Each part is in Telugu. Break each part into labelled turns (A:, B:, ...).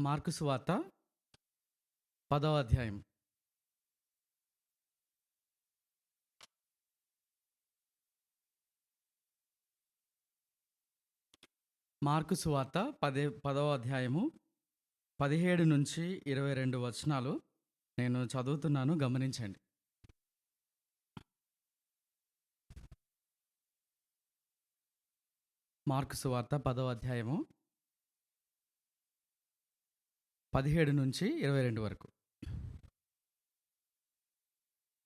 A: మార్కు సువార్త పదవ అధ్యాయం. మార్కు సువార్త పదే పదవ అధ్యాయము పదిహేడు నుంచి ఇరవై రెండు వచనాలు నేను చదువుతున్నాను గమనించండి. మార్కు సువార్త పదవ అధ్యాయము పదిహేడు నుంచి ఇరవై రెండు వరకు.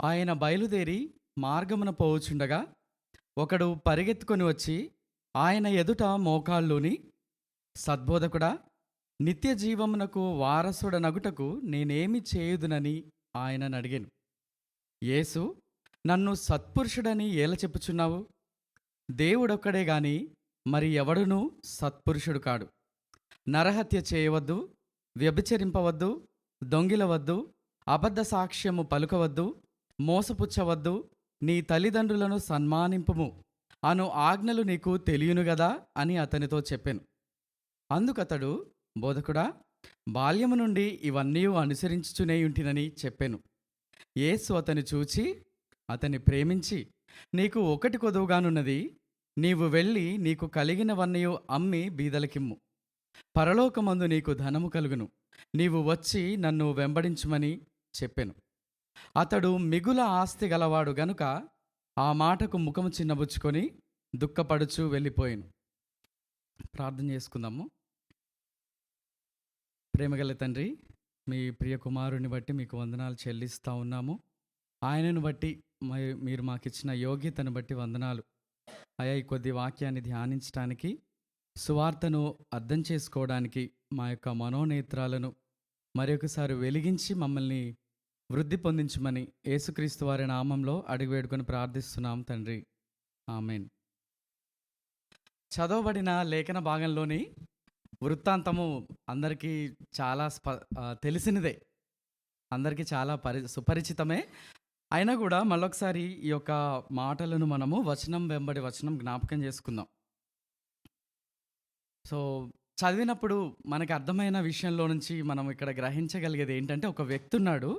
A: ఆయన బయలుదేరి మార్గమున పోవుచుండగా ఒకడు పరిగెత్తుకొని వచ్చి ఆయన ఎదుట మోకాళ్ళుని సద్బోధకుడా నిత్య జీవమునకు వారసుడనగుటకు నేనేమి చేయుదునని ఆయనను అడిగాను. యేసు నన్ను సత్పురుషుడని ఏల చెప్పుచున్నావు? దేవుడొక్కడే గాని మరి ఎవడునూ సత్పురుషుడు కాడు. నరహత్య చేయవద్దు వ్యభిచరింపవద్దు దొంగిలవద్దు అబద్ధ సాక్ష్యము పలుకవద్దు మోసపుచ్చవద్దు నీ తల్లిదండ్రులను సన్మానింపుము అను ఆజ్ఞలు నీకు తెలియను గదా అని అతనితో చెప్పాను. అందుకతడు బోధకుడా బాల్యము నుండి ఇవన్నీ అనుసరించుచునే ఉంటినని చెప్పాను. యేసు అతని చూచి అతని ప్రేమించి నీకు ఒకటి కొదువుగానున్నది నీవు వెళ్ళి నీకు కలిగినవన్నీ అమ్మి బీదలకిమ్ము. పరలోకమందు నీకు ధనము కలుగును. నీవు వచ్చి నన్ను వెంబడించుమని చెప్పెను. అతడు మిగుల ఆస్తి గలవాడు గనుక ఆ మాటకు ముఖము చిన్నబుచ్చుకొని దుఃఖపడుచు వెళ్ళిపోయాను. ప్రార్థన చేసుకుందాము. ప్రేమగల తండ్రి మీ ప్రియ కుమారుని బట్టి మీకు వందనాలు చెల్లిస్తూ ఉన్నాము. ఆయనను బట్టి మీరు మాకిచ్చిన యోగ్యతను బట్టి వందనాలు. అయ్యా ఈ కొద్ది వాక్యాన్ని ధ్యానించడానికి సువార్తను అర్థం చేసుకోవడానికి మా యొక్క మనోనేత్రాలను మరొకసారి వెలిగించి మమ్మల్ని వృద్ధి పొందించమని యేసుక్రీస్తు వారి నామంలో అడిగి వేడుకొని ప్రార్థిస్తున్నాం తండ్రి. ఆమెన్. చదవబడిన లేఖన భాగంలోని వృత్తాంతము అందరికీ చాలా స్ప తెలిసినదే. అందరికీ చాలా పరి సుపరిచితమే. అయినా కూడా మళ్ళొకసారి ఈ యొక్క మాటలను మనము వచనం వెంబడి వచనం జ్ఞాపకం చేసుకుందాం. సో చదివినప్పుడు మనకు అర్థమైన విషయంలో నుంచి మనం ఇక్కడ గ్రహించగలిగేది ఏంటంటే ఒక వ్యక్తి ఉన్నాడు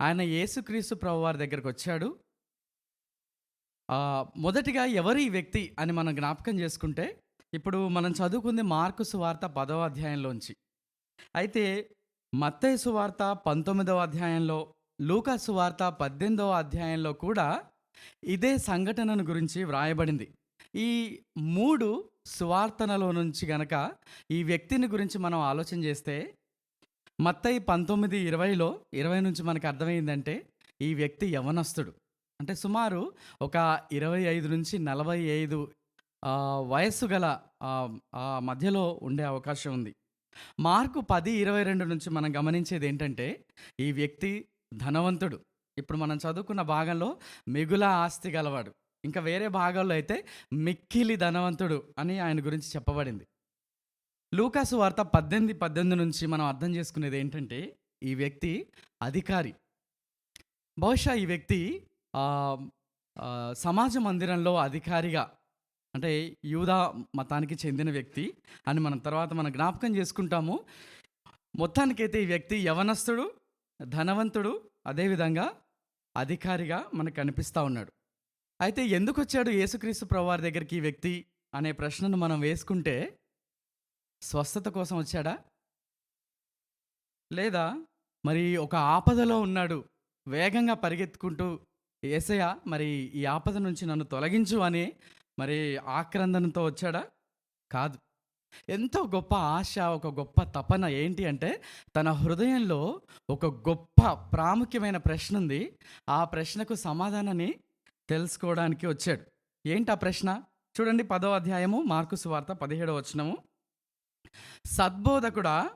A: ఆయన యేసుక్రీస్తు ప్రభు వారి దగ్గరకు వచ్చాడు. మొదటిగా ఎవరు ఈ వ్యక్తి అని మనం జ్ఞాపకం చేసుకుంటే ఇప్పుడు మనం చదువుకుంది మార్కు సువార్త పదవ అధ్యాయంలోంచి. అయితే మత్తయి సువార్త పంతొమ్మిదవ అధ్యాయంలో లూకా సువార్త పద్దెనిమిదవ అధ్యాయంలో కూడా ఇదే సంఘటనను గురించి వ్రాయబడింది. ఈ మూడు సువార్తనలో నుంచి గనక ఈ వ్యక్తిని గురించి మనం ఆలోచన చేస్తే మత్తయి పంతొమ్మిది ఇరవైలో ఇరవై నుంచి మనకు అర్థమైందంటే ఈ వ్యక్తి యవనస్తుడు. అంటే సుమారు ఒక ఇరవై ఐదు నుంచి నలభై ఐదు వయస్సు గల మధ్యలో ఉండే అవకాశం ఉంది. మార్కు పది ఇరవై రెండు నుంచి మనం గమనించేది ఏంటంటే ఈ వ్యక్తి ధనవంతుడు. ఇప్పుడు మనం చదువుకున్న భాగంలో మిగుల ఆస్తి గలవాడు. ఇంకా వేరే భాగాల్లో అయితే మిక్కిలి ధనవంతుడు అని ఆయన గురించి చెప్పబడింది. లూకాసు వార్త పద్దెనిమిది పద్దెనిమిది నుంచి మనం అర్థం చేసుకునేది ఏంటంటే ఈ వ్యక్తి అధికారి. బహుశా ఈ వ్యక్తి సమాజ మందిరంలో అధికారిగా అంటే యూదా మతానికి చెందిన వ్యక్తి అని మనం తర్వాత మనం జ్ఞాపకం చేసుకుంటాము. మొత్తానికైతే ఈ వ్యక్తి యవనస్తుడు ధనవంతుడు అదేవిధంగా అధికారిగా మనకు కనిపిస్తూ ఉన్నాడు. అయితే ఎందుకు వచ్చాడు యేసుక్రీస్తు ప్రభువారి దగ్గరికి ఈ వ్యక్తి అనే ప్రశ్నను మనం వేసుకుంటే స్వస్థత కోసం వచ్చాడా? లేదా మరి ఒక ఆపదలో ఉన్నాడు వేగంగా పరిగెత్తుకుంటూ ఏసయ్య మరి ఈ ఆపద నుంచి నన్ను తొలగించు అని మరి ఆక్రందనతో వచ్చాడా? కాదు. ఎంతో గొప్ప ఆశ ఒక గొప్ప తపన ఏంటి అంటే తన హృదయంలో ఒక గొప్ప ప్రాముఖ్యమైన ప్రశ్న ఉంది ఆ ప్రశ్నకు సమాధానాన్ని తెలుసుకోవడానికి వచ్చాడు. ఏంటి ఆ ప్రశ్న? చూడండి పదో అధ్యాయము మార్కు సువార్త పదిహేడవ వచనము. సద్బోధకుడా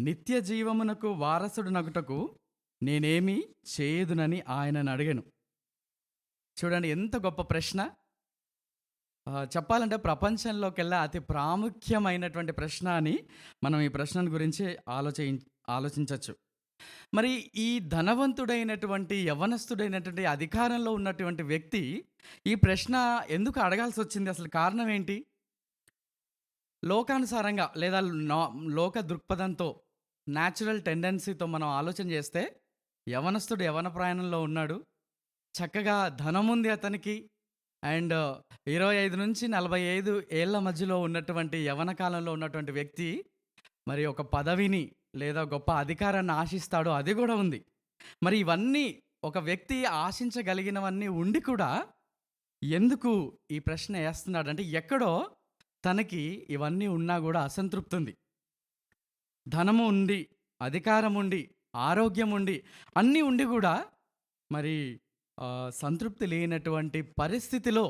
A: నిత్య జీవమునకు వారసుడు నగుటకు నేనేమి చేయదునని ఆయనను అడిగాను. చూడండి ఎంత గొప్ప ప్రశ్న. చెప్పాలంటే ప్రపంచంలోకెల్లా అతి ప్రాముఖ్యమైనటువంటి ప్రశ్న అని మనం ఈ ప్రశ్నను గురించి ఆలోచి ఆలోచించవచ్చు మరి ఈ ధనవంతుడైనటువంటి యవనస్తుడైనటువంటి అధికారంలో ఉన్నటువంటి వ్యక్తి ఈ ప్రశ్న ఎందుకు అడగాల్సి వచ్చింది అసలు కారణం ఏంటి లోకానుసారంగా లేదా నా- లోక దృక్పథంతో న్యాచురల్ టెండెన్సీతో మనం ఆలోచన చేస్తే యవనస్తుడు యవన ప్రయాణంలో ఉన్నాడు. చక్కగా ధనం ఉంది అతనికి. అండ్ ఇరవై ఐదు నుంచి నలభై ఐదు ఏళ్ళ మధ్యలో ఉన్నటువంటి యవన కాలంలో ఉన్నటువంటి వ్యక్తి మరి ఒక పదవిని లేదా గొప్ప అధికారాన్ని ఆశిస్తాడో అది కూడా ఉంది. మరి ఇవన్నీ ఒక వ్యక్తి ఆశించగలిగినవన్నీ ఉండి కూడా ఎందుకు ఈ ప్రశ్న వేస్తున్నాడు అంటే ఎక్కడో తనకి ఇవన్నీ ఉన్నా కూడా అసంతృప్తి ఉంది ధనము ఉండి అధికారం ఉండి ఆరోగ్యం ఉండి అన్నీ ఉండి కూడా మరి సంతృప్తి లేనటువంటి పరిస్థితిలో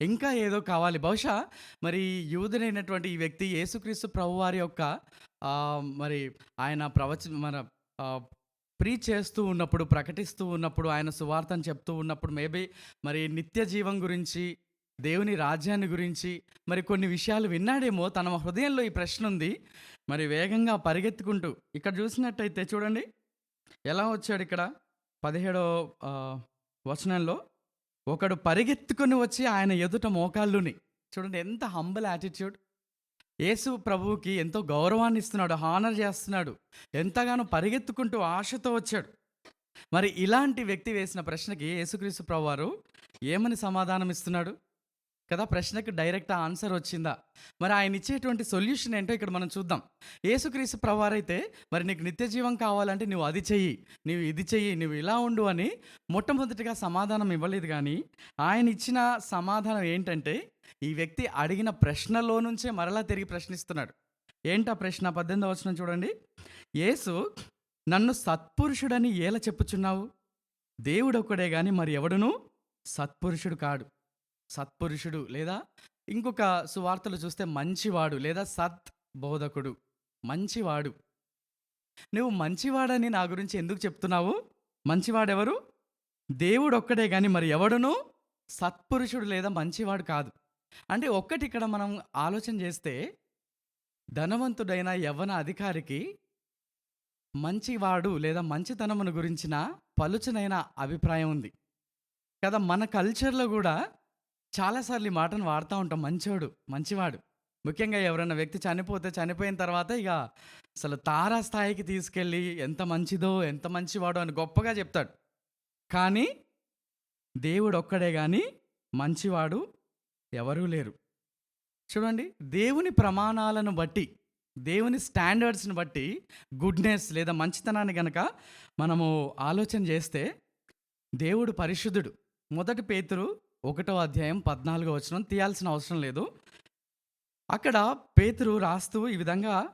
A: ఇంకా ఏదో కావాలి. బహుశా మరి యూదునైనటువంటి ఈ వ్యక్తి యేసుక్రీస్తు ప్రభువారి యొక్క మరి ఆయన ప్రవచ మన ప్రీ చేస్తూ ఉన్నప్పుడు ప్రకటిస్తూ ఉన్నప్పుడు ఆయన సువార్తను చెప్తూ ఉన్నప్పుడు మేబీ మరి నిత్య జీవం గురించి దేవుని రాజ్యాన్ని గురించి మరి కొన్ని విషయాలు విన్నాడేమో తన హృదయంలో ఈ ప్రశ్న ఉంది. మరి వేగంగా పరిగెత్తుకుంటూ ఇక్కడ చూసినట్టయితే చూడండి ఎలా వచ్చాడు ఇక్కడ? పదిహేడో వచనంలో ఒకడు పరిగెత్తుకొని వచ్చి ఆయన ఎదుట మోకాళ్ళుని. చూడండి ఎంత హంబల్ యాటిట్యూడ్ యేసు ప్రభువుకి ఎంతో గౌరవాన్ని ఇస్తున్నాడు హానర్ చేస్తున్నాడు ఎంతగానో పరిగెత్తుకుంటూ ఆశతో వచ్చాడు. మరి ఇలాంటి వ్యక్తి వేసిన ప్రశ్నకి యేసుక్రీస్తు ప్రభు వారు ఏమని సమాధానం ఇస్తున్నాడు కదా ప్రశ్నకు డైరెక్ట్ ఆన్సర్ వచ్చిందా? మరి ఆయన ఇచ్చేటువంటి సొల్యూషన్ ఏంటో ఇక్కడ మనం చూద్దాం. యేసుక్రీస్తు ప్రవారైతే మరి నీకు నిత్య జీవం కావాలంటే నువ్వు అది చెయ్యి నువ్వు ఇది చెయ్యి నువ్వు ఇలా ఉండు అని మొట్టమొదటిగా సమాధానం ఇవ్వలేదు కానీ ఆయన ఇచ్చిన సమాధానం ఏంటంటే ఈ వ్యక్తి అడిగిన ప్రశ్నలో నుంచే మరలా తిరిగి ప్రశ్నిస్తున్నాడు. ఏంటా ప్రశ్న? పద్దెనిమిది వచ్చిన చూడండి. యేసు నన్ను సత్పురుషుడని ఏల చెప్పుచున్నావు? దేవుడు ఒకడే కానీ మరి ఎవడును సత్పురుషుడు కాడు. సత్పురుషుడు లేదా ఇంకొక సువార్తలు చూస్తే మంచివాడు లేదా సత్ బోధకుడు. మంచివాడు. నువ్వు మంచివాడని నా గురించి ఎందుకు చెప్తున్నావు? మంచివాడెవరు? దేవుడు ఒక్కడే కానీ మరి ఎవడును సత్పురుషుడు లేదా మంచివాడు కాదు. అంటే ఒక్కటి ఇక్కడ మనం ఆలోచన చేస్తే ధనవంతుడైన యవ్వన అధికారికి మంచివాడు లేదా మంచితనమును గురించిన పలుచనైన అభిప్రాయం ఉంది. కదా మన కల్చర్లో కూడా చాలాసార్లు ఈ మాటను వాడుతూ ఉంటాం. మంచోడు మంచివాడు. ముఖ్యంగా ఎవరైనా వ్యక్తి చనిపోతే చనిపోయిన తర్వాత ఇక అసలు తారా స్థాయికి తీసుకెళ్ళి ఎంత మంచిదో ఎంత మంచివాడో అని గొప్పగా చెప్తాడు. కానీ దేవుడు ఒక్కడే కానీ మంచివాడు ఎవరూ లేరు. చూడండి దేవుని ప్రమాణాలను బట్టి దేవుని స్టాండర్డ్స్ని బట్టి గుడ్నెస్ లేదా మంచితనాన్ని గనక మనము ఆలోచన చేస్తే దేవుడు పరిశుద్ధుడు. మొదటి పేతురు ఒకటో అధ్యాయం పద్నాలుగో వచనం తీయాల్సిన అవసరం లేదు. అక్కడ పేతురు రాస్తూ ఈ విధంగా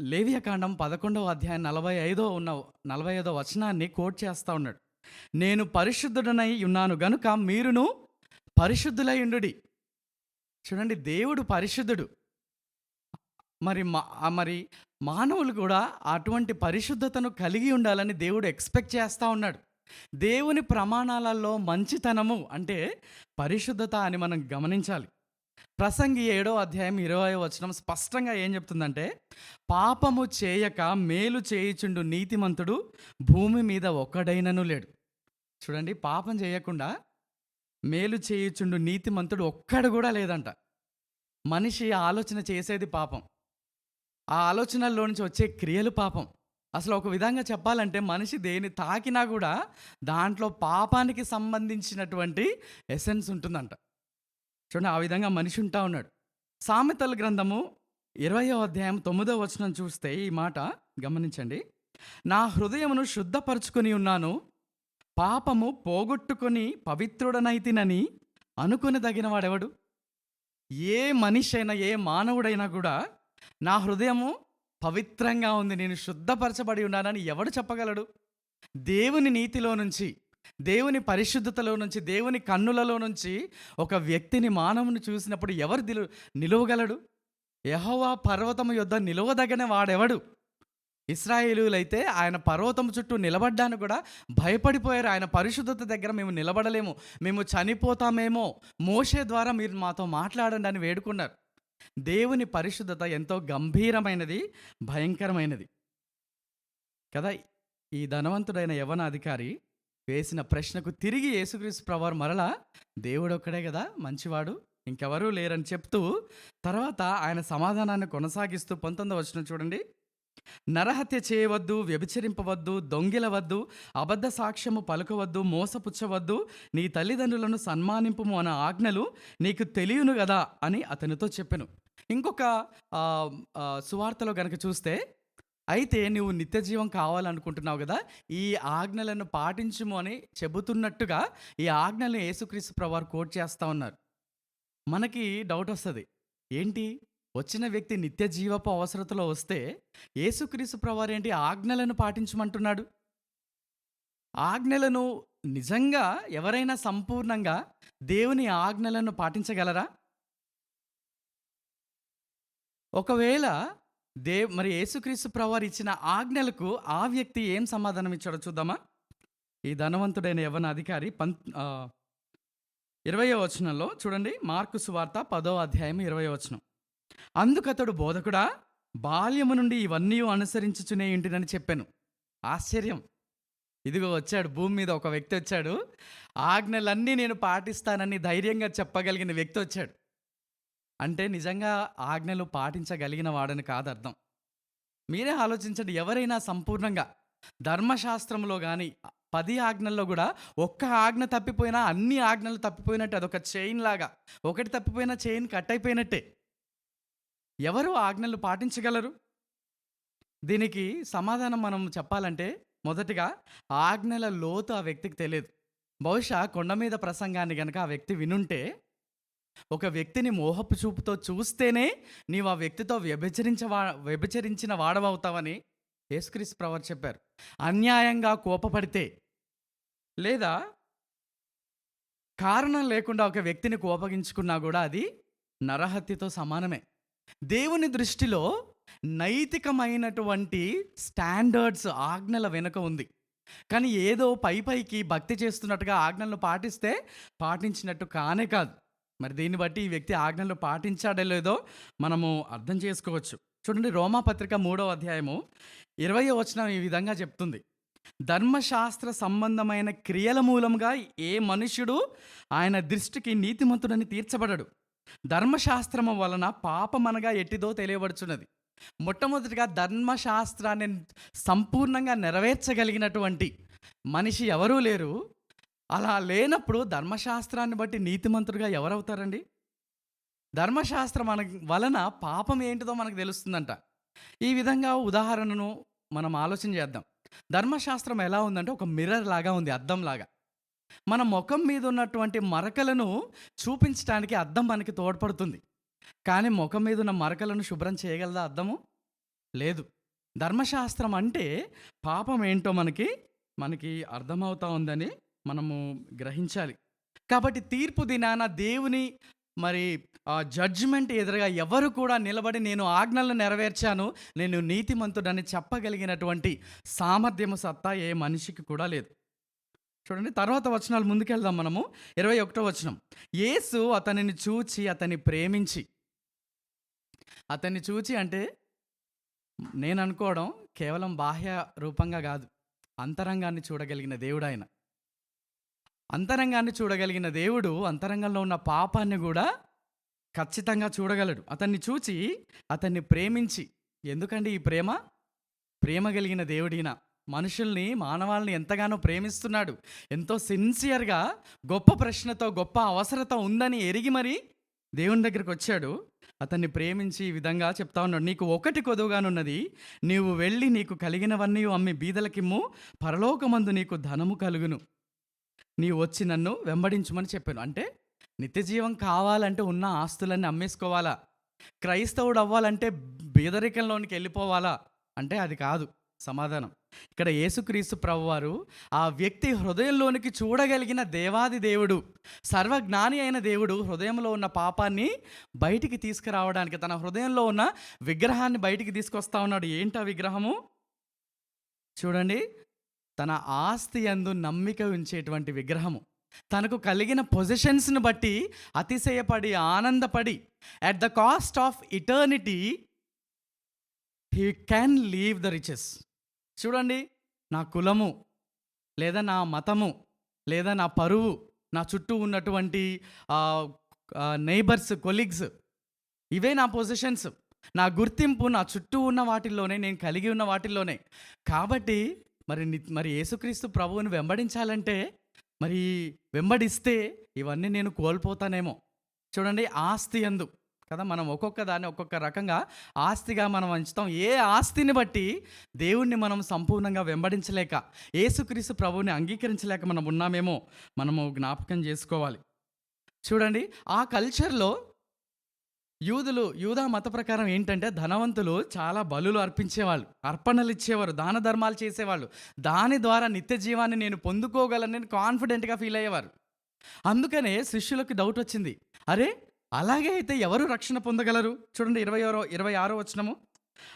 A: లేవియకాండం పదకొండవ అధ్యాయం నలభై ఐదో ఉన్న నలభై ఐదో వచనాన్ని కోట్ చేస్తూ ఉన్నాడు. నేను పరిశుద్ధుడనై ఉన్నాను గనుక మీరును పరిశుద్ధులై ఉండుడి చూడండి దేవుడు పరిశుద్ధుడు. మరి మా మరి మానవులు కూడా అటువంటి పరిశుద్ధతను కలిగి ఉండాలని దేవుడు ఎక్స్పెక్ట్ చేస్తూ ఉన్నాడు. దేవుని ప్రమాణాలలో మంచితనము అంటే పరిశుద్ధత అని మనం గమనించాలి. ప్రసంగి ఏడో అధ్యాయం ఇరవై వచనం స్పష్టంగా ఏం చెప్తుందంటే పాపము చేయక మేలు చేయుచుండు నీతిమంతుడు భూమి మీద ఒక్కడైనను లేడు. చూడండి పాపం చేయకుండా మేలు చేయుచుండు నీతిమంతుడు ఒక్కడు కూడా లేదంట. మనిషి ఆలోచన చేసేది పాపం. ఆ ఆలోచనల్లో నుంచి వచ్చే క్రియలు పాపం. అసలు ఒక విధంగా చెప్పాలంటే మనిషి దేని తాకినా కూడా దాంట్లో పాపానికి సంబంధించినటువంటి ఎసెన్స్ ఉంటుందంట. చూడండి ఆ విధంగా మనిషి ఉంటా ఉన్నాడు. సామెతల గ్రంథము ఇరవయో అధ్యాయం తొమ్మిదో వచనం చూస్తే ఈ మాట గమనించండి. నా హృదయమును శుద్ధపరచుకొని ఉన్నాను. పాపము పోగొట్టుకొని పవిత్రుడనైతినని అనుకుని వాడెవడు? ఏ మనిషి అయినా ఏ మానవుడైనా కూడా నా హృదయము పవిత్రంగా ఉంది నేను శుద్ధపరచబడి ఉన్నానని ఎవడు చెప్పగలడు? దేవుని నీతిలో నుంచి దేవుని పరిశుద్ధతలో నుంచి దేవుని కన్నులలో నుంచి ఒక వ్యక్తిని మానవుని చూసినప్పుడు ఎవరు నిలువగలడు? యహోవా పర్వతము యొద్ద నిలువదగిన వాడెవడు? ఇస్రాయేలులైతే ఆయన పర్వతం చుట్టూ నిలబడ్డానికి కూడా భయపడిపోయారు. ఆయన పరిశుద్ధత దగ్గర మేము నిలబడలేము. మేము చనిపోతామేమో. మోషే ద్వారా మీరు మాతో మాట్లాడండి అని వేడుకున్నారు. దేవుని పరిశుద్ధత ఎంతో గంభీరమైనది భయంకరమైనది. కదా ఈ ధనవంతుడైన యవన అధికారి వేసిన ప్రశ్నకు తిరిగి యేసుక్రీస్తు ప్రవారు మరలా దేవుడు ఒక్కడే కదా మంచివాడు ఇంకెవరూ లేరని చెప్తూ తర్వాత ఆయన సమాధానాన్ని కొనసాగిస్తూ పంతొమ్మిది వచ్చిన చూడండి. నరహత్య చేయవద్దు వ్యభిచరింపవద్దు దొంగిలవద్దు అబద్ధ సాక్ష్యము పలుకవద్దు మోసపుచ్చవద్దు నీ తల్లిదండ్రులను సన్మానింపుము అన్న ఆజ్ఞలు నీకు తెలియను కదా అని అతనితో చెప్పాను. ఇంకొక సువార్తలో గనక చూస్తే అయితే నువ్వు నిత్య జీవం కావాలనుకుంటున్నావు కదా ఈ ఆజ్ఞలను పాటించుము అని చెబుతున్నట్టుగా ఈ ఆజ్ఞలను యేసుక్రీస్తు ప్రవారు కోట్ చేస్తా ఉన్నారు. మనకి డౌట్ వస్తుంది. ఏంటి? వచ్చిన వ్యక్తి నిత్య జీవపు అవసరతలో వస్తే యేసుక్రీస్తు ప్రవారేంటి ఆజ్ఞలను పాటించమంటున్నాడు. ఆజ్ఞలను నిజంగా ఎవరైనా సంపూర్ణంగా దేవుని ఆజ్ఞలను పాటించగలరా? ఒకవేళ దే మరి యేసుక్రీస్తు ప్రవారు ఇచ్చిన ఆజ్ఞలకు ఆ వ్యక్తి ఏం సమాధానం ఇచ్చాడో చూద్దామా? ఈ ధనవంతుడైన యవన అధికారి పం ఇరవయో వచనంలో చూడండి. మార్కు సువార్త పదో అధ్యాయం ఇరవై వచనం. అందుకతడు బోధకుడా బాల్యము నుండి ఇవన్నీ అనుసరించుచునే ఇంటినని చెప్పాను. ఆశ్చర్యం. ఇదిగో వచ్చాడు భూమి మీద ఒక వ్యక్తి వచ్చాడు. ఆజ్ఞలన్నీ నేను పాటిస్తానని ధైర్యంగా చెప్పగలిగిన వ్యక్తి వచ్చాడు. అంటే నిజంగా ఆజ్ఞలు పాటించగలిగిన వాడని కాదు అర్థం మీరే ఆలోచించండి ఎవరైనా సంపూర్ణంగా ధర్మశాస్త్రంలో కానీ పది ఆజ్ఞల్లో కూడా ఒక్క ఆజ్ఞ తప్పిపోయినా అన్ని ఆజ్ఞలు తప్పిపోయినట్టే అదొక చైన్ లాగా. ఒకటి తప్పిపోయినా చైన్ కట్ అయిపోయినట్టే. ఎవరు ఆజ్ఞలు పాటించగలరు? దీనికి సమాధానం మనం చెప్పాలంటే మొదటిగా ఆజ్ఞల లోతు ఆ వ్యక్తికి తెలియదు. బహుశా కొండ మీద ప్రసంగాన్ని గనక ఆ వ్యక్తి వినుంటే ఒక వ్యక్తిని మోహపు చూపుతో చూస్తేనే నీవు ఆ వ్యక్తితో వ్యభిచరించవా వ్యభిచరించిన వాడవవుతావని యేసుక్రీస్ ప్రవర్ చెప్పారు. అన్యాయంగా కోపపడితే లేదా కారణం లేకుండా ఒక వ్యక్తిని కోపగించుకున్నా కూడా అది నరహత్యతో సమానమే. దేవుని దృష్టిలో నైతికమైనటువంటి స్టాండర్డ్స్ ఆజ్ఞల వెనుక ఉంది. కానీ ఏదో పై పైకి భక్తి చేస్తున్నట్టుగా ఆజ్ఞలను పాటిస్తే పాటించినట్టు కానే కాదు. మరి దీన్ని బట్టి ఈ వ్యక్తి ఆజ్ఞలు పాటించాడో లేదో మనము అర్థం చేసుకోవచ్చు. చూడండి రోమాపత్రిక మూడవ అధ్యాయము ఇరవై వచనం ఈ విధంగా చెప్తుంది. ధర్మశాస్త్ర సంబంధమైన క్రియల మూలంగా ఏ మనుష్యుడు ఆయన దృష్టికి నీతిమంతుడని తీర్చబడడు. ధర్మశాస్త్రము వలన పాపమనగా ఎట్టిదో తెలియబడుచున్నది. మొట్టమొదటిగా ధర్మశాస్త్రాన్ని సంపూర్ణంగా నెరవేర్చగలిగినటువంటి మనిషి ఎవరూ లేరు. అలా లేనప్పుడు ధర్మశాస్త్రాన్ని బట్టి నీతిమంతుడుగా ఎవరవుతారండి? ధర్మశాస్త్రం మన వలన పాపం ఏంటిదో మనకు తెలుస్తుందంట. ఈ విధంగా ఉదాహరణను మనం ఆలోచన చేద్దాం. ధర్మశాస్త్రం ఎలా ఉందంటే ఒక మిర్రర్ లాగా ఉంది అద్దం లాగా మన ముఖం మీద ఉన్నటువంటి మరకలను చూపించడానికి అద్దం మనకి తోడ్పడుతుంది. కానీ ముఖం మీద ఉన్న మరకలను శుభ్రం చేయగలదా అద్దము? లేదు. ధర్మశాస్త్రం అంటే పాపం ఏంటో మనకి మనకి అర్థమవుతా ఉందని మనము గ్రహించాలి. కాబట్టి తీర్పు దినాన దేవుని మరి జడ్జిమెంట్ ఎదురుగా ఎవరు కూడా నిలబడి నేను ఆజ్ఞలను నెరవేర్చాను నేను నీతిమంతుడని చెప్పగలిగినటువంటి సామర్థ్యము సత్తా ఏ మనిషికి కూడా లేదు. చూడండి తర్వాత వచనాలు ముందుకెళ్దాం మనము. ఇరవై ఒకటో వచనం. యేసు అతనిని చూచి అతన్ని ప్రేమించి. అతన్ని చూచి అంటే నేను అనుకోవడం కేవలం బాహ్య రూపంగా కాదు. అంతరంగాన్ని చూడగలిగిన దేవుడు ఆయన. అంతరంగాన్ని చూడగలిగిన దేవుడు అంతరంగంలో ఉన్న పాపాన్ని కూడా ఖచ్చితంగా చూడగలడు. అతన్ని చూచి అతన్ని ప్రేమించి. ఎందుకండి ఈ ప్రేమ? ప్రేమ కలిగిన దేవుడినా మనుషుల్ని మానవాళ్ళని ఎంతగానో ప్రేమిస్తున్నాడు. ఎంతో సిన్సియర్గా గొప్ప ప్రశ్నతో గొప్ప అవసరత ఉందని ఎరిగి మరి దేవుని దగ్గరికి వచ్చాడు. అతన్ని ప్రేమించి ఈ విధంగా చెప్తా ఉన్నాడు. నీకు ఒకటి కొదువుగానున్నది నీవు వెళ్ళి నీకు కలిగినవన్నీ అమ్మి బీదలకిమ్ము పరలోకమందు నీకు ధనము కలుగును. నీవు వచ్చి నన్ను వెంబడించమని చెప్పాను. అంటే నిత్య జీవం కావాలంటే ఉన్న ఆస్తులన్నీ అమ్మేసుకోవాలా? క్రైస్తవుడు అవ్వాలంటే బీదరికంలోనికి వెళ్ళిపోవాలా? అంటే అది కాదు సమాధానం. ఇక్కడ యేసుక్రీస్తు ప్రభువారు ఆ వ్యక్తి హృదయంలోనికి చూడగలిగిన దేవాది దేవుడు సర్వజ్ఞాని అయిన దేవుడు హృదయంలో ఉన్న పాపాన్ని బయటికి తీసుకురావడానికి తన హృదయంలో ఉన్న విగ్రహాన్ని బయటికి తీసుకొస్తా ఉన్నాడు. ఏంటి ఆ విగ్రహము? చూడండి తన ఆస్తి యందు నమ్మిక ఉంచేటువంటి విగ్రహము. తనకు కలిగిన పొజిషన్స్ని బట్టి అతిశయపడి ఆనందపడి at the cost of eternity he can leave the riches. చూడండి నా కులము లేదా నా మతము లేదా నా పరువు నా చుట్టూ ఉన్నటువంటి నైబర్స్ కొలీగ్స్ ఇవే నా పొజిషన్స్ నా గుర్తింపు నా చుట్టూ ఉన్న వాటిల్లోనే నేను కలిగి ఉన్న వాటిల్లోనే. కాబట్టి మరి ని- మరి యేసుక్రీస్తు ప్రభువుని వెంబడించాలంటే మరి వెంబడిస్తే ఇవన్నీ నేను కోల్పోతానేమో. చూడండి ఆస్తి ఎందు కదా? మనం ఒక్కొక్క దాన్ని ఒక్కొక్క రకంగా ఆస్తిగా మనం అంచుతాం. ఏ ఆస్తిని బట్టి దేవుణ్ణి మనం సంపూర్ణంగా వెంబడించలేక ఏసుక్రీస్తు ప్రభువుని అంగీకరించలేక మనం ఉన్నామేమో మనము జ్ఞాపకం చేసుకోవాలి. చూడండి ఆ కల్చర్లో యూదులు యూదా మత ప్రకారం ఏంటంటే ధనవంతులు చాలా బలులు అర్పించేవాళ్ళు అర్పణలు ఇచ్చేవారు దాన ధర్మాలు చేసేవాళ్ళు. దాని ద్వారా నిత్య జీవాన్ని నేను పొందుకోగలనని కాన్ఫిడెంట్గా ఫీల్ అయ్యేవారు. అందుకనే శిష్యులకు డౌట్ వచ్చింది. అరే అలాగే అయితే ఎవరు రక్షణ పొందగలరు? చూడండి ఇరవై ఆరో ఇరవై ఆరో వచ్చినము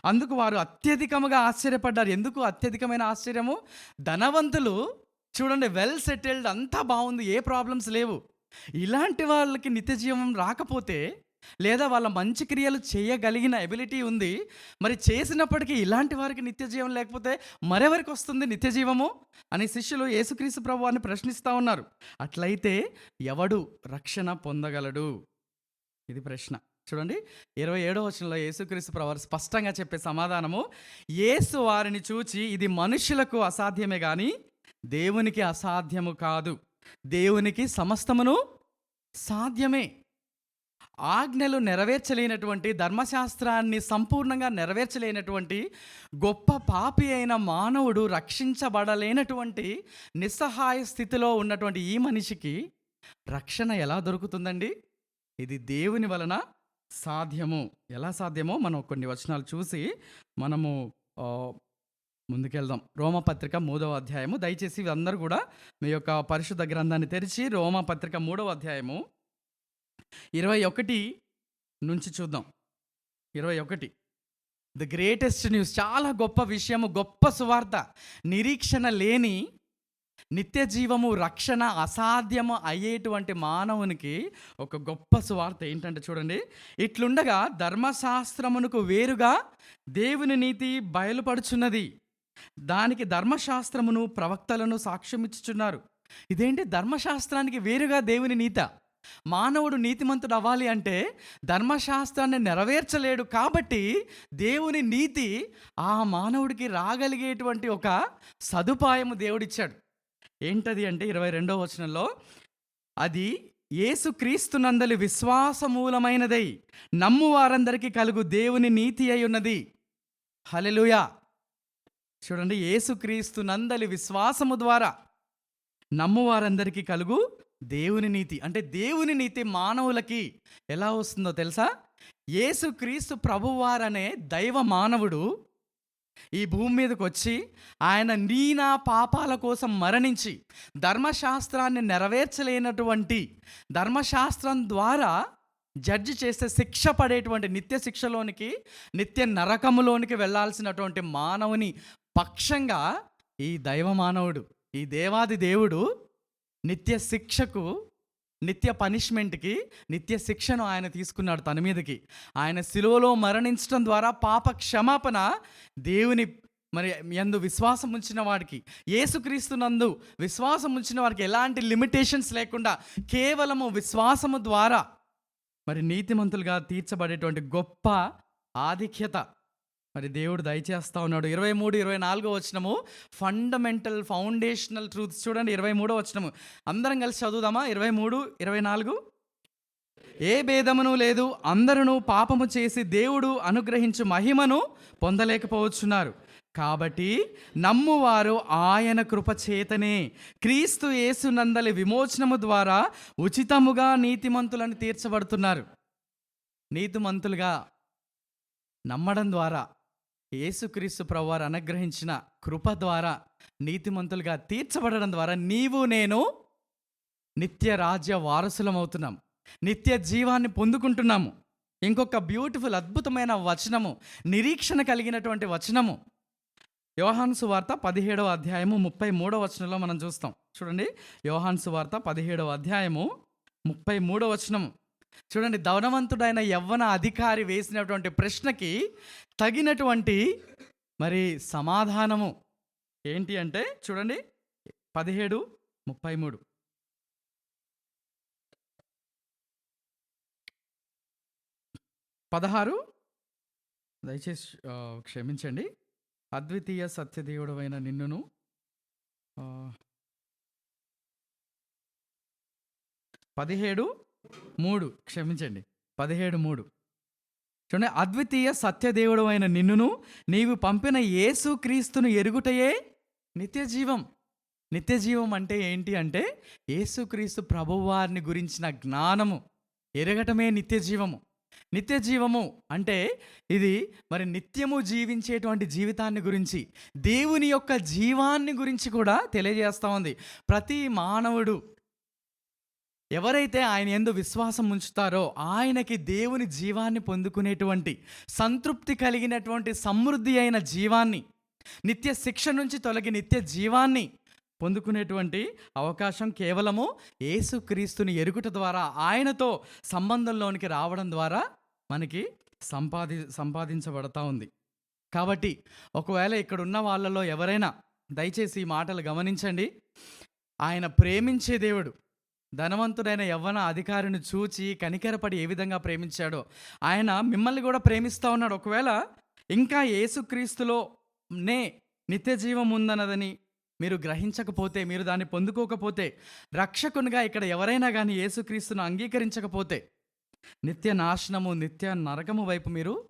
A: అందుకు వారు అత్యధికముగా ఆశ్చర్యపడ్డారు. ఎందుకు అత్యధికమైన ఆశ్చర్యము? ధనవంతులు చూడండి వెల్ సెటిల్డ్ అంతా బాగుంది ఏ ప్రాబ్లమ్స్ లేవు. ఇలాంటి వాళ్ళకి నిత్య జీవం రాకపోతే లేదా వాళ్ళ మంచి క్రియలు చేయగలిగిన ఎబిలిటీ ఉంది మరి చేసినప్పటికీ ఇలాంటి వారికి నిత్య జీవం లేకపోతే మరెవరికి వస్తుంది నిత్య జీవము? అని శిష్యులు యేసుక్రీస్తు ప్రభు అని ప్రశ్నిస్తూ ఉన్నారు. అట్లయితే ఎవడు రక్షణ పొందగలడు? ఇది ప్రశ్న. చూడండి ఇరవై ఏడో వచనంలో యేసుక్రీస్తు ప్రవారు స్పష్టంగా చెప్పే సమాధానము యేసు వారిని చూచి ఇది మనుషులకు అసాధ్యమే కానీ దేవునికి అసాధ్యము కాదు. దేవునికి సమస్తమును సాధ్యమే. ఆజ్ఞలు నెరవేర్చలేనటువంటి ధర్మశాస్త్రాన్ని సంపూర్ణంగా నెరవేర్చలేనటువంటి గొప్ప పాపి అయిన మానవుడు రక్షించబడలేనటువంటి నిస్సహాయ స్థితిలో ఉన్నటువంటి ఈ మనిషికి రక్షణ ఎలా దొరుకుతుందండి? ఇది దేవుని వలన సాధ్యము. ఎలా సాధ్యమో మనం కొన్ని వచనాలు చూసి మనము ముందుకెళ్దాం. రోమపత్రిక మూడవ అధ్యాయము. దయచేసి అందరూ కూడా మీ యొక్క పరిశుద్ధ గ్రంథాన్ని తెరిచి రోమపత్రిక మూడవ అధ్యాయము ఇరవై ఒకటి నుంచి చూద్దాం. ఇరవై ఒకటి. The greatest news. చాలా గొప్ప విషయము గొప్ప సువార్త. నిరీక్షణ లేని నిత్య జీవము రక్షణ అసాధ్యము అయ్యేటువంటి మానవునికి ఒక గొప్ప సువార్త ఏంటంటే చూడండి ఇట్లుండగా ధర్మశాస్త్రమునకు వేరుగా దేవుని నీతి బయలుపడుచున్నది దానికి ధర్మశాస్త్రమును ప్రవక్తలను సాక్ష్యమిచ్చుచున్నారు. ఇదేంటి? ధర్మశాస్త్రానికి వేరుగా దేవుని నీత. మానవుడు నీతిమంతుడు అవ్వాలి అంటే ధర్మశాస్త్రాన్ని నెరవేర్చలేడు కాబట్టి దేవుని నీతి ఆ మానవుడికి రాగలిగేటువంటి ఒక సదుపాయము దేవుడిచ్చాడు. ఏంటది అంటే ఇరవై రెండవ వచనంలో అది యేసుక్రీస్తునందలి విశ్వాసమూలమైనదై నమ్ము వారందరికీ కలుగు దేవుని నీతి అయి ఉన్నది. హలెలుయా చూడండి యేసుక్రీస్తు నందలి విశ్వాసము ద్వారా నమ్ము వారందరికీ కలుగు దేవుని నీతి. అంటే దేవుని నీతి మానవులకి ఎలా వస్తుందో తెలుసా? యేసుక్రీస్తు ప్రభువారనే దైవ మానవుడు ఈ భూమి మీదకి వచ్చి ఆయన నీ నా పాపాల కోసం మరణించి ధర్మశాస్త్రాన్ని నెరవేర్చలేనటువంటి ధర్మశాస్త్రం ద్వారా జడ్జి చేస్తే శిక్ష పడేటువంటి నిత్య శిక్షలోనికి నిత్య నరకములోనికి వెళ్ళాల్సినటువంటి మానవుని పక్షంగా ఈ దైవ మానవుడు ఈ దేవాది దేవుడు నిత్య శిక్షకు నిత్య పనిష్మెంట్కి నిత్య శిక్షను ఆయన తీసుకున్నాడు తన మీదకి. ఆయన సిలువలో మరణించడం ద్వారా పాప క్షమాపణ దేవుని మరి ఎందు విశ్వాసం ఉంచిన వాడికి ఏసుక్రీస్తు నందు విశ్వాసం ఉంచిన వారికి ఎలాంటి లిమిటేషన్స్ లేకుండా కేవలము విశ్వాసము ద్వారా మరి నీతిమంతులుగా తీర్చబడేటువంటి గొప్ప ఆధిక్యత మరి దేవుడు దయచేస్తా ఉన్నాడు. ఇరవై మూడు ఇరవై నాలుగో వచ్చినము ఫండమెంటల్ ఫౌండేషనల్ ట్రూత్స్ చూడండి. ఇరవై మూడో వచ్చినము అందరం కలిసి చదువుదామా? ఇరవై మూడు ఇరవై నాలుగు? ఏ భేదమును లేదు అందరూ పాపము చేసి దేవుడు అనుగ్రహించు మహిమను పొందలేకపోవచ్చున్నారు. కాబట్టి నమ్మువారు ఆయన కృపచేతనే క్రీస్తు యేసు నందలి విమోచనము ద్వారా ఉచితముగా నీతిమంతులను తీర్చబడుతున్నారు. నీతిమంతులుగా నమ్మడం ద్వారా. యేసుక్రీస్తు ప్రవారు అనుగ్రహించిన కృప ద్వారా నీతిమంతులుగా తీర్చబడడం ద్వారా నీవు నేను నిత్య రాజ్య వారసులం అవుతున్నాం నిత్య జీవాన్ని పొందుకుంటున్నాము. ఇంకొక బ్యూటిఫుల్ అద్భుతమైన వచనము నిరీక్షణ కలిగినటువంటి వచనము. యోహాన్సు వార్త పదిహేడవ అధ్యాయము ముప్పై మూడవ వచనంలో మనం చూస్తాం. చూడండి. యోహాన్సు వార్త పదిహేడవ అధ్యాయము ముప్పై మూడవ వచనము. చూడండి ధవనవంతుడైన యవ్వన అధికారి వేసినటువంటి ప్రశ్నకి తగినటువంటి మరి సమాధానము ఏంటి అంటే చూడండి పదిహేడు ముప్పై మూడు. పదహారు దయచేసి క్షమించండి. అద్వితీయ సత్యదేవుడు అయిన నిన్నును ఆ, పదిహేడు మూడు. క్షమించండి. పదిహేడు మూడు. చూడండి అద్వితీయ సత్యదేవుడు అయిన నిన్నును నీవు పంపిన యేసు క్రీస్తును ఎరుగుటయే నిత్య జీవం నిత్య జీవం అంటే ఏంటి అంటే యేసుక్రీస్తు ప్రభువారిని గురించిన జ్ఞానము. ఎరగటమే నిత్య జీవము నిత్య జీవము అంటే ఇది మరి నిత్యము జీవించేటువంటి జీవితాన్ని గురించి దేవుని యొక్క జీవాన్ని గురించి కూడా తెలియజేస్తూ ఉంది. ప్రతి మానవుడు ఎవరైతే ఆయన ఎందు విశ్వాసం ఉంచుతారో ఆయనకి దేవుని జీవాన్ని పొందుకునేటువంటి సంతృప్తి కలిగినటువంటి సమృద్ధి అయిన జీవాన్ని నిత్య శిక్ష నుంచి తొలగి నిత్య జీవాన్ని పొందుకునేటువంటి అవకాశం కేవలము యేసుక్రీస్తుని ఎరుగుట ద్వారా ఆయనతో సంబంధంలోనికి రావడం ద్వారా మనకి సంపాది సంపాదించబడతా ఉంది. కాబట్టి ఒకవేళ ఇక్కడ ఉన్న వాళ్ళలో ఎవరైనా దయచేసి ఈ మాటలు గమనించండి. ఆయన ప్రేమించే దేవుడు ధనవంతుడైన యవ్వన అధికారిని చూచి కనికరపడి ఏ విధంగా ప్రేమించాడో ఆయన మిమ్మల్ని కూడా ప్రేమిస్తూ ఉన్నాడు. ఒకవేళ ఇంకా యేసుక్రీస్తులో నే నిత్య జీవం ఉందన్నదని మీరు గ్రహించకపోతే మీరు దాన్ని పొందుకోకపోతే రక్షకునిగా ఇక్కడ ఎవరైనా కానీ యేసుక్రీస్తును అంగీకరించకపోతే నిత్య నాశనము నిత్య నరకము వైపు మీరు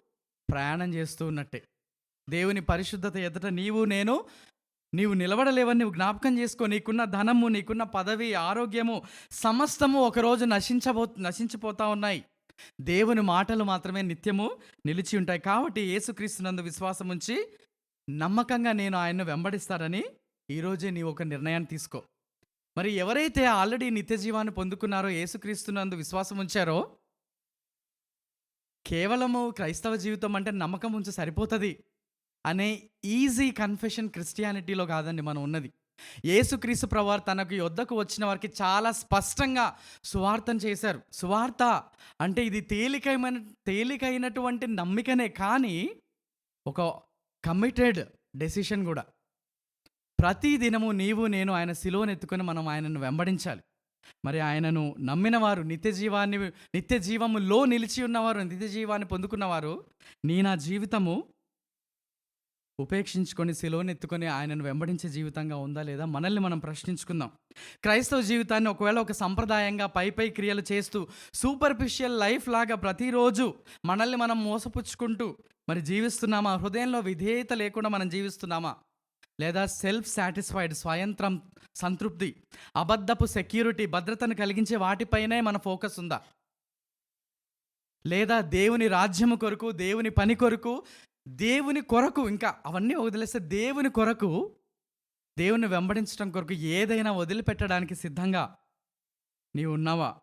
A: ప్రయాణం చేస్తూ ఉన్నట్టే. దేవుని పరిశుద్ధత ఎదుట నీవు నేను నీవు నిలబడలేవని నువ్వు జ్ఞాపకం చేసుకో. నీకున్న ధనము నీకున్న పదవి ఆరోగ్యము సమస్తము ఒకరోజు నశించబో నశించిపోతా ఉన్నాయి. దేవుని మాటలు మాత్రమే నిత్యము నిలిచి ఉంటాయి. కాబట్టి యేసుక్రీస్తునందు విశ్వాసం ఉంచి నమ్మకంగా నేను ఆయన్ను వెంబడిస్తారని ఈరోజే నీవు ఒక నిర్ణయాన్ని తీసుకో. మరి ఎవరైతే ఆల్రెడీ నిత్య జీవాన్ని పొందుకున్నారో యేసుక్రీస్తునందు విశ్వాసం ఉంచారో కేవలము క్రైస్తవ జీవితం అంటే నమ్మకం ఉంచి సరిపోతుంది. అనే ఈజీ కన్ఫెషన్ క్రిస్టియానిటీలో కాదండి మనం ఉన్నది. యేసుక్రీస్తు ప్రవార్ తనకు యొద్దకు వచ్చిన వారికి చాలా స్పష్టంగా సువార్తం చేశారు. సువార్త అంటే ఇది తేలికైన తేలికైనటువంటి నమ్మికనే కానీ ఒక కమిటెడ్ డెసిషన్ కూడా. ప్రతి దినము నీవు నేను ఆయన సిలువను ఎత్తుకొని మనం ఆయనను వెంబడించాలి. మరి ఆయనను నమ్మిన వారు నిత్య జీవాన్ని నిత్య జీవములో నిలిచి ఉన్నవారు నిత్య జీవాన్ని పొందుకున్నవారు నీ నా జీవితము ఉపేక్షించుకొని సిలోనెత్తుకొని ఎత్తుకొని ఆయనను వెంబడించే జీవితంగా ఉందా లేదా మనల్ని మనం ప్రశ్నించుకుందాం. క్రైస్తవ జీవితాన్ని ఒకవేళ ఒక సంప్రదాయంగా పై పై క్రియలు చేస్తూ సూపర్ఫిషియల్ లైఫ్ లాగా ప్రతిరోజు మనల్ని మనం మోసపుచ్చుకుంటూ మరి జీవిస్తున్నామా? హృదయంలో విధేయత లేకుండా మనం జీవిస్తున్నామా? లేదా సెల్ఫ్ సాటిస్ఫైడ్ స్వయంత్రం సంతృప్తి అబద్ధపు సెక్యూరిటీ భద్రతను కలిగించే వాటిపైనే మన ఫోకస్ ఉందా? లేదా దేవుని రాజ్యము కొరకు దేవుని పని కొరకు దేవుని కొరకు ఇంకా అవన్నీ వదిలేస్తే దేవుని కొరకు దేవుని వెంబడించడం కొరకు ఏదైనా వదిలిపెట్టడానికి సిద్ధంగా నీవు ఉన్నావా?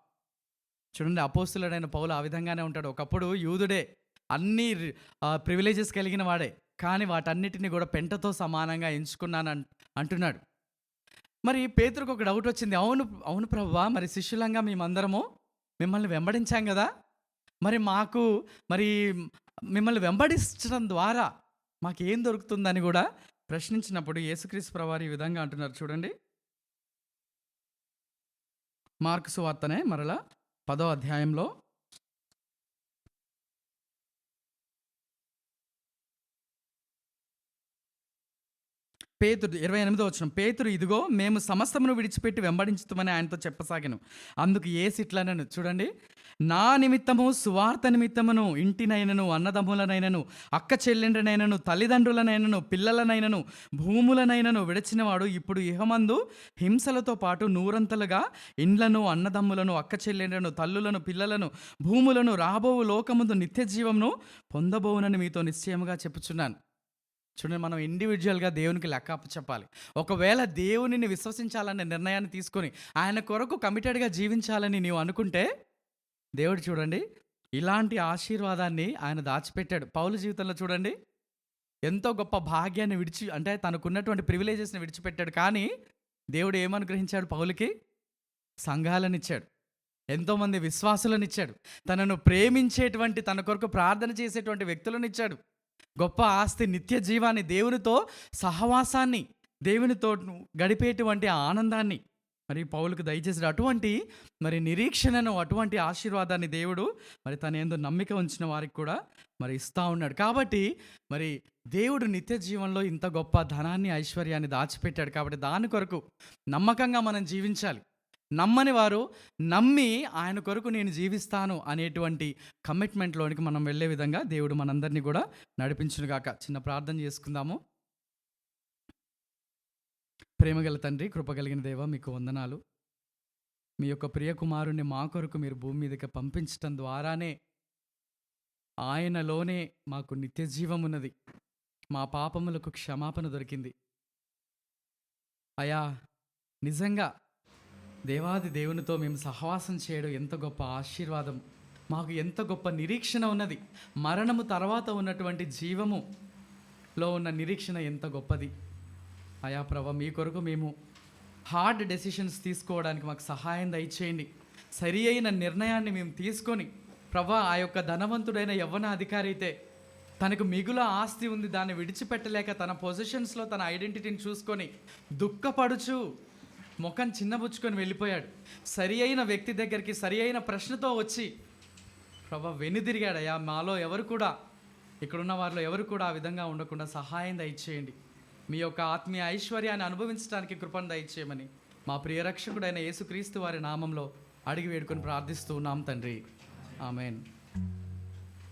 A: చూడండి అపోస్తులుడైన పౌలు ఆ విధంగానే ఉంటాడు. ఒకప్పుడు యూదుడే అన్ని ప్రివిలేజెస్ కలిగిన వాడే. కానీ వాటన్నిటిని కూడా పెంటతో సమానంగా ఎంచుకున్నాను అంటున్నాడు. మరి పేతురికి ఒక డౌట్ వచ్చింది. అవును అవును ప్రభువా మరి శిష్యులంగా మేమందరము మిమ్మల్ని వెంబడించాం కదా? మరి మాకు మరి మిమ్మల్ని వెంబడించడం ద్వారా మాకేం దొరుకుతుందని కూడా ప్రశ్నించినప్పుడు యేసుక్రీస్తు ప్రవారి ఈ విధంగా అంటున్నారు. చూడండి. మార్క్స్ సువార్తనే మరలా పదో అధ్యాయంలో. పేతురు ఇరవై ఎనిమిదో వచ్చిన పేతుడు ఇదిగో మేము సమస్తమును విడిచిపెట్టి వెంబడించుతామని ఆయనతో చెప్పసాగాను. అందుకు ఏ సిట్లనను? చూడండి. నా నిమిత్తము సువార్త నిమిత్తమును ఇంటినైనను అన్నదమ్ములనైనను అక్క చెల్లెండ్రనైనను తల్లిదండ్రులనైనను పిల్లలనైనను భూములనైనను విడచినవాడు ఇప్పుడు ఇహమందు హింసలతో పాటు నూరంతలుగా ఇండ్లను అన్నదమ్ములను అక్క చెల్లెండ్రను తల్లులను పిల్లలను భూములను రాబోవు లోకముందు నిత్య జీవమును పొందబోవునని మీతో నిశ్చయముగా చెప్పుచున్నాను. చూడండి మనం ఇండివిజువల్గా దేవునికి లెక్క చెప్పాలి. ఒకవేళ దేవునిని విశ్వసించాలనే నిర్ణయాన్ని తీసుకొని ఆయన కొరకు కమిటెడ్గా జీవించాలని నీవు అనుకుంటే దేవుడు చూడండి ఇలాంటి ఆశీర్వాదాన్ని ఆయన దాచిపెట్టాడు. పౌలు జీవితంలో చూడండి ఎంతో గొప్ప భాగ్యాన్ని విడిచి అంటే తనకున్నటువంటి ప్రివిలేజెస్ని విడిచిపెట్టాడు. కానీ దేవుడు ఏమనుగ్రహించాడు పౌలుకి? సంఘాలను ఇచ్చాడు ఎంతోమంది విశ్వాసులనిచ్చాడు. తనను ప్రేమించేటువంటి తన కొరకు ప్రార్థన చేసేటువంటి వ్యక్తులను ఇచ్చాడు గొప్ప ఆస్తి నిత్య జీవాన్ని దేవునితో సహవాసాన్ని దేవునితో గడిపేటువంటి ఆనందాన్ని మరి పౌలకు దయచేసి అటువంటి మరి నిరీక్షణను అటువంటి ఆశీర్వాదాన్ని దేవుడు మరి తన ఏందో నమ్మిక ఉంచిన వారికి కూడా మరి ఇస్తూ ఉన్నాడు. కాబట్టి మరి దేవుడు నిత్య జీవంలో ఇంత గొప్ప ధనాన్ని ఐశ్వర్యాన్ని దాచిపెట్టాడు కాబట్టి దాని కొరకు నమ్మకంగా మనం జీవించాలి. నమ్మని వారు నమ్మి ఆయన కొరకు నేను జీవిస్తాను అనేటువంటి కమిట్మెంట్లోనికి మనం వెళ్ళే విధంగా దేవుడు మనందరినీ కూడా నడిపించునుగాక. చిన్న ప్రార్థన చేసుకుందాము. ప్రేమగల తండ్రి కృపగలిగిన దేవ మీకు వందనాలు. మీ యొక్క ప్రియ కుమారుణ్ణి మా కొరకు మీరు భూమి మీదకి పంపించటం ద్వారానే ఆయనలోనే మాకు నిత్య జీవం ఉన్నది. మా పాపములకు క్షమాపణ దొరికింది. అయా నిజంగా దేవాది దేవునితో మేము సహవాసం చేయడం ఎంత గొప్ప ఆశీర్వాదం. మాకు ఎంత గొప్ప నిరీక్షణ ఉన్నది. మరణము తర్వాత ఉన్నటువంటి జీవములో ఉన్న నిరీక్షణ ఎంత గొప్పది. అయా ప్రభ మీ కొరకు మేము హార్డ్ డెసిషన్స్ తీసుకోవడానికి మాకు సహాయం దయచేయండి. సరి అయిన నిర్ణయాన్ని మేము తీసుకొని ప్రభా ఆ యొక్క ధనవంతుడైన యవ్వన అధికారి అయితే తనకు మిగుల ఆస్తి ఉంది దాన్ని విడిచిపెట్టలేక తన పొజిషన్స్లో తన ఐడెంటిటీని చూసుకొని దుఃఖపడుచు ముఖం చిన్నబుచ్చుకొని వెళ్ళిపోయాడు. సరి అయిన వ్యక్తి దగ్గరికి సరి అయిన ప్రశ్నతో వచ్చి ప్రభా వెనుదిరిగాడయ్యా మాలో ఎవరు కూడా ఇక్కడున్న వారిలో ఎవరు కూడా ఆ విధంగా ఉండకుండా సహాయం దయచేయండి. మీ యొక్క ఆత్మీయ ఐశ్వర్యాన్ని అనుభవించడానికి కృపను దయచేయమని మా ప్రియరక్షకుడైన యేసుక్రీస్తు వారి నామంలో అడిగి వేడుకొని ప్రార్థిస్తూ ఉన్నాం తండ్రి. ఆమెన్.